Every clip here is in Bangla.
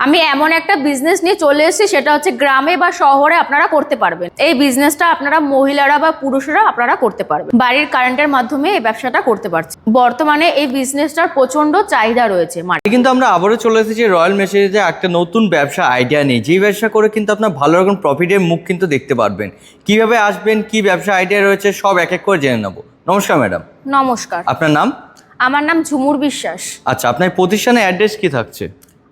আমি এমন একটা বিজনেস নিয়ে চলে এসেছি সেটা হচ্ছে গ্রামে বা শহরে আপনারা করতে পারবেন। এই বিজনেসটা আপনারা মহিলারা বা পুরুষরা আপনারা করতে পারবেন। বাড়ির কারেন্টের মাধ্যমে এই ব্যবসাটা করতে পারছে। বর্তমানে এই বিজনেসটার প্রচণ্ড চাহিদা রয়েছে। কিন্তু আমরা আবারও চলে এসেছি রয়্যাল মেশিনারিতে একটা নতুন ব্যবসা আইডিয়া নেই যেই ব্যবসা করে কিন্তু আপনার ভালো রকম প্রফিটের মুখ কিন্তু দেখতে পারবেন। কীভাবে আসবেন কি ব্যবসা আইডিয়া রয়েছে সব এক এক করে জেনে নেব। নমস্কার ম্যাডাম নমস্কার। আপনার নাম? আমার নাম ঝুমুর বিশ্বাস। আচ্ছা আপনার প্রতিষ্ঠানের অ্যাড্রেস কি থাকছে?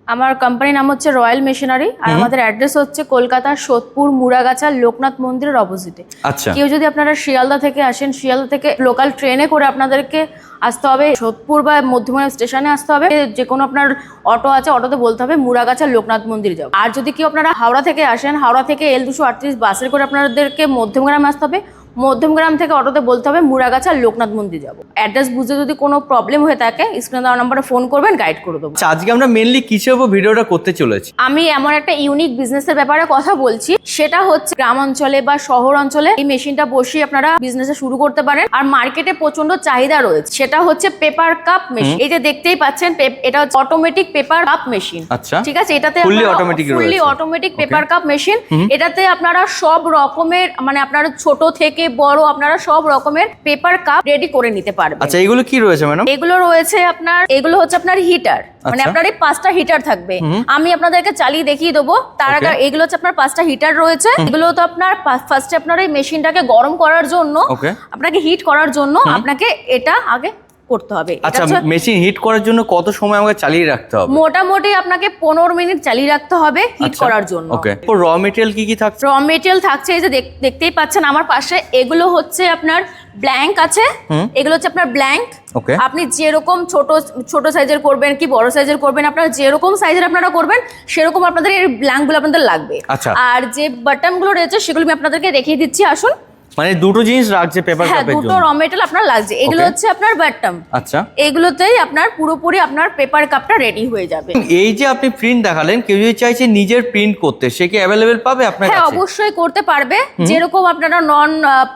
আমার কোম্পানির নাম হচ্ছে রয়্যাল মেশিনারি আর আমাদের অ্যাড্রেস হচ্ছে কলকাতার সোদপুর মুড়াগাছা লোকনাথ মন্দিরের অপোজিটে আচ্ছা। কেউ যদি আপনারা শিয়ালদা থেকে আসেন শিয়ালদা থেকে লোকাল ট্রেনে করে আপনাদেরকে আসতে হবে সোদপুর বা মধ্যমগ্রাম স্টেশনে আসতে হবে যে কোনো আপনার অটো আছে অটোতে বলতে হবে মুড়াগাছা লোকনাথ মন্দির যাও। আর যদি কেউ আপনারা হাওড়া থেকে আসেন হাওড়া থেকে এল দুশো আটত্রিশ বাসের করে আপনাদেরকে মধ্যমগ্রাম আসতে হবে মধ্যমগ্রাম থেকে অটোতে বলতে হবে মুড়াগাছা লোকনাথ মন্দির যাব। অ্যাড্রেস বুঝতে যদি কোনো প্রবলেম হয়ে থাকে স্ক্রিনে দেওয়া নাম্বারে ফোন করবেন গাইড করে দেবো। আচ্ছা আজকে আমরা মেনলি কিসের উপর ভিডিওটা করতে চলেছি? আমি এমন একটা ইউনিক বিজনেসের ব্যাপারে কথা বলছি সেটা হচ্ছে গ্রাম অঞ্চলে বা শহর অঞ্চলে এই মেশিনটা বসিয়ে আপনারা বিজনেস শুরু করতে পারেন। আর মার্কেটে প্রচণ্ড চাহিদা রয়েছে সেটা হচ্ছে পেপার কাপ মেশিন এই যে দেখতেই পাচ্ছেন এটা হচ্ছে অটোমেটিক পেপার কাপ মেশিন আচ্ছা। ঠিক আছে এটাতে Fully automatic fully automatic paper cup machine এটাতে আপনারা সব রকমের মানে আপনারা ছোট থেকে বড় আপনারা সব রকমের পেপার কাপ রেডি করে নিতে পারবেন। আচ্ছা এগুলো কি রয়েছে ম্যাডাম? এগুলো রয়েছে আপনার এগুলো হচ্ছে আপনার হিটার মানে আচ্ছা। আপনার এই পাঁচটা হিটার থাকবে। আমি আপনাদেরকে চালিয়ে দেখিয়ে দেবো। তার আগে এগুলো হচ্ছে আপনার পাঁচটা হিটার রয়েছে। এগুলো তো আপনার ফার্স্টে আপনার এই মেশিনটাকে গরম করার জন্য আপনাকে হিট করার জন্য আপনাকে এটা আগে করতে হবে। আচ্ছা মেশিন হিট করার জন্য কত সময় আমাকে চালিয়ে রাখতে হবে? মোটামুটি আপনাকে পনেরো মিনিট চালিয়ে রাখতে হবে হিট আচ্ছা। করার জন্য। ওকে র মেটেরিয়াল কি কি থাকছে র মেটেরিয়াল থাকছে এই যে দেখতেই পাচ্ছেন আমার পাশে এগুলো হচ্ছে আপনার ব্ল্যাঙ্ক আছে। এগুলো হচ্ছে আপনার ব্ল্যাঙ্ক ওকে আপনি যেরকম ছোট ছোট সাইজের করবেন কি বড় সাইজের করবেন আপনারা যেরকম সাইজের আপনারা করবেন সেরকম আপনাদের এই ব্ল্যাঙ্কগুলো আপনাদের লাগবে। আচ্ছা। আর যে বাটনগুলো রয়েছে সেগুলো আমি আপনাদেরকে দেখিয়ে দিচ্ছি আসুন। মানে দুটো জিনিস রাখছে পেপার হ্যাঁ কাপের দুটো জন্য। র মেটেরিয়াল আপনার লাগছে এগুলো হচ্ছে আপনার বাটম আচ্ছা। এগুলোতেই আপনার পুরোপুরি আপনার পেপার কাপটা রেডি হয়ে যাবে। এই যে আপনি প্রিন্ট দেখালেন কেউ যদি চাইছে নিজের প্রিন্ট করতে সে কি अवेलेबल পাবে আপনার কাছে? হ্যাঁ অবশ্যই করতে পারবে। যেরকম আপনারা নন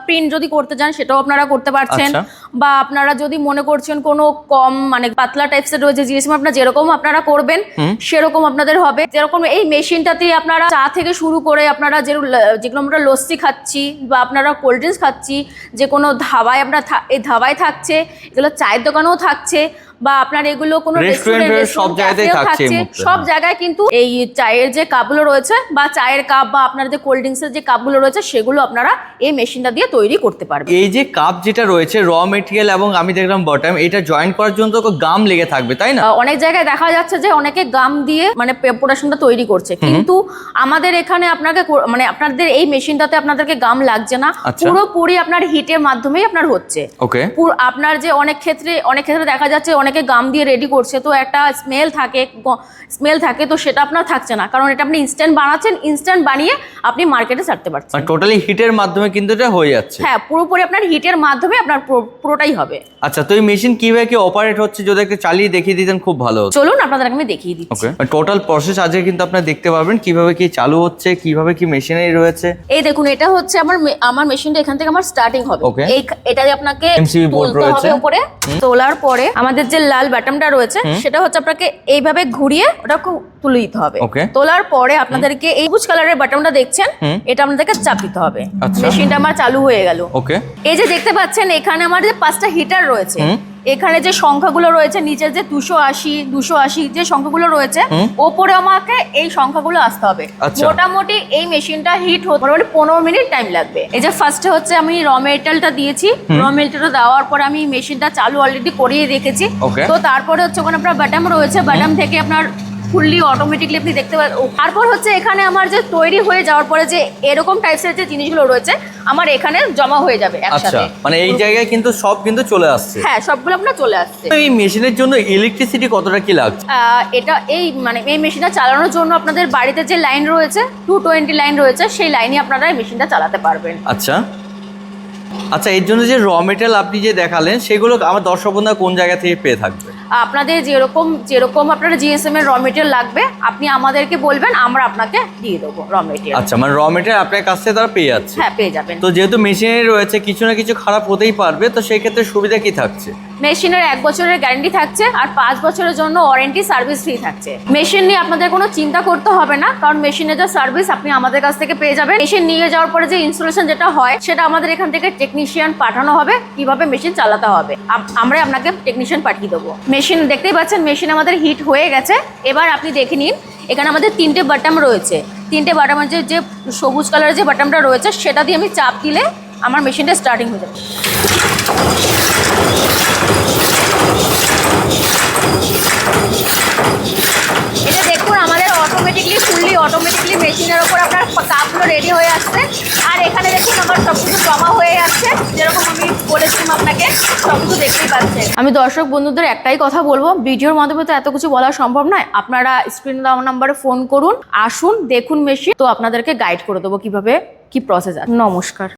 প্রিন্ট যদি করতে চান সেটাও আপনারা করতে পারছেন। আচ্ছা। বা আপনারা যদি মনে করছেন কোনো কম মানে পাতলা টাইপসের রয়েছে জিনিস আপনারা যেরকম আপনারা করবেন সেরকম আপনাদের হবে। যেরকম এই মেশিনটাতে আপনারা চা থেকে শুরু করে আপনারা যে যেগুলো আমরা লস্যি খাচ্ছি বা আপনারা কোল্ড ড্রিঙ্কস খাচ্ছি যে কোনো ধাবায় আপনার এই ধাবায় থাকছে এগুলো চায়ের দোকানেও থাকছে বা আপনার এগুলো কোনো রেস্টুরেন্ট সব জায়গাতেই থাকছে সব জায়গায় কিন্তু এই চায়ের যে কাপগুলো রয়েছে বা চায়ের কাপ বা আপনার যে কোল্ড ড্রিঙ্কসের যে কাপগুলো রয়েছে সেগুলো আপনারা এই মেশিনটা দিয়ে তৈরি করতে পারবেন। এই যে কাপ যেটা রয়েছে র মেটেরিয়াল এবং আমি দেখলাম বটম এটা জয়েন করার জন্য তো গাম লেগে থাকবে তাই না? অনেক জায়গায় দেখা যাচ্ছে যে অনেকে গাম দিয়ে মানে প্রোডাকশনটা তৈরি করছে। কিন্তু আমাদের এখানে আপনাকে মানে আপনাদের এই মেশিনটাতে আপনাদেরকে গাম লাগছে না। আচ্ছা। পুরোপুরি আপনার হিটের মাধ্যমেই আপনার হচ্ছে। ওকে আপনার যে অনেক ক্ষেত্রে অনেক ক্ষেত্রে দেখা যাচ্ছে অনেকে গাম দিয়ে রেডি করছে তো একটা স্মেল থাকে স্মেল থাকে তো সেটা আপনার থাকছে না। কারণ এটা আপনি ইনস্ট্যান্ট বানাচ্ছেন ইনস্ট্যান্ট বানিয়ে আপনি মার্কেটে ছাড়তে পারছেন। টোটালি হিটের মাধ্যমে কিন্তু এটা হয়ে যাচ্ছে। হ্যাঁ পুরোপুরি আপনার হিটের মাধ্যমে আপনার পুরোটাই হবে। আচ্ছা তো এই মেশিন কীভাবে কি অপারেট হচ্ছে যদি একটু চালিয়ে দেখিয়ে দিতেন খুব ভালো হতো। চলুন আপনাদেরকে আমি দেখিয়ে দিচ্ছি। ওকে টোটাল প্রসেস আজকে কিন্তু আপনারা দেখতে পারবেন কীভাবে কি চালু হচ্ছে কীভাবে কি মেশিনারি রয়েছে। এই দেখুন এটা হচ্ছে আমার আমার মেশিনটা এখান থেকে আমার স্টার্টিং হবে. এই এটা আপনাকে board তুলতে রয়েছে। উপরে। তোলার পরে আমাদের যে লাল বাটনটা রয়েছে সেটা হচ্ছে আপনাকে এইভাবে ঘুরিয়ে ওটা খুব তুলে দিতে হবে। তোলার পরে আপনাদেরকে এই বুঝ কালারের বাটনটা দেখছেন এটা আপনাদেরকে চাপ দিতে হবে। আচ্ছা। মেশিনটা আমার চালু হয়ে গেল। ওকে। এই যে দেখতে পাচ্ছেন এখানে আমার যে পাঁচটা হিটার রয়েছে। এখানে যে সংখ্যাগুলো রয়েছে নিচে যে দুশো আশি দুশো আশি যে সংখ্যাগুলো রয়েছে ওপরে আমাকে এই সংখ্যাগুলো আসতে হবে। আচ্ছা। মোটামুটি এই মেশিনটা হিট হতে মোটামুটি পনেরো মিনিট টাইম লাগবে। এই যে ফার্স্টে হচ্ছে আমি র মেটেরিয়ালটা দিয়েছি। র মেটেরিয়ালটা দেওয়ার পর আমি মেশিনটা চালু অলরেডি করিয়ে রেখেছি। তো তারপরে হচ্ছে ওখানে আপনার বাটাম রয়েছে। বাটাম থেকে আপনার ফুললি অটোমেটিকলি আপনি দেখতে পাচ্ছেন তারপর হচ্ছে এখানে আমার যে তৈরি হয়ে যাওয়ার পরে যে এরকম টাইপসের যে জিনিসগুলো রয়েছে আমার এখানে জমা হয়ে যাবে আচ্ছা একসাথে মানে এই জায়গায় কিন্তু সব কিন্তু চলে আসছে। হ্যাঁ সবগুলো আপনার চলে আসছে। এই মেশিনের জন্য ইলেকট্রিসিটি কতটা কি লাগছে? এটা এই মানে এই মেশিনটা চালানোর জন্য আপনাদের বাড়িতে যে লাইন রয়েছে টু টোয়েন্টি লাইন রয়েছে সেই লাইনে আপনারা এই মেশিনটা চালাতে পারবেন। আচ্ছা। আচ্ছা এর জন্য যে র মেটেরিয়াল আপনি যে দেখালেন সেগুলো আমার দর্শক বন্ধুরা কোন জায়গা থেকে পেয়ে থাকবে? আপনাদের যেরকম যেরকম আপনার জিএসএম এর র মেটেরিয়াল লাগবে আপনি আমাদেরকে বলবেন আমরা আপনাকে দিয়ে দেবো র মেটেরিয়াল আচ্ছা মানে র মেটেরিয়াল আপনার কাছ থেকে তারা পেয়ে যাচ্ছে। হ্যাঁ পেয়ে যাবেন। তো যেহেতু মেশিনে রয়েছে কিছু না কিছু খারাপ হতেই পারবে তো সেই ক্ষেত্রে সুবিধা কি থাকছে? মেশিনের এক বছরের গ্যারান্টি থাকছে আর পাঁচ বছরের জন্য ওয়ারেন্টি সার্ভিস ফ্রি থাকছে। মেশিন নিয়ে আপনাদের কোনো চিন্তা করতে হবে না, কারণ মেশিনের যে সার্ভিস আপনি আমাদের কাছ থেকে পেয়ে যাবেন। মেশিন নিয়ে যাওয়ার পরে যে ইনস্টলেশন যেটা হয়, সেটা আমাদের এখান থেকে টেকনিশিয়ান পাঠানো হবে, কীভাবে মেশিন চালাতে হবে। আম- আমরাই আপনাকে টেকনিশিয়ান পাঠিয়ে দেবো। মেশিন দেখতেই পাচ্ছেন, মেশিন আমাদের হিট হয়ে গেছে। এবার আপনি দেখে নিন, এখানে আমাদের তিনটে বাটাম রয়েছে। তিনটে বাটামের যে সবুজ কালারের যে বাটামটা রয়েছে, সেটা দিয়ে আমি চাপ দিলে আমার মেশিনটা স্টার্টিং হয়ে যাবে। এটা দেখুন, আমাদের অটোমেটিকলি ফুললি অটোমেটিকলি মেশিনের ওপর আপনার কাপগুলো রেডি হয়ে আসছে। আর এখানে দেখুন, আমার সব কিছু জমা হয়ে যাচ্ছে যেরকম আমি বলেছিলাম আপনাকে সব কিছু দেখতেই পাচ্ছেন। আমি দর্শক বন্ধুদের একটাই কথা বলব, ভিডিওর মাধ্যমে তো এত কিছু বলা সম্ভব নয়। আপনারা স্ক্রিন দেওয়া নাম্বারে ফোন করুন, আসুন, দেখুন মেশিন তো আপনাদেরকে গাইড করে দেবো কীভাবে, কি প্রসেস নমস্কার।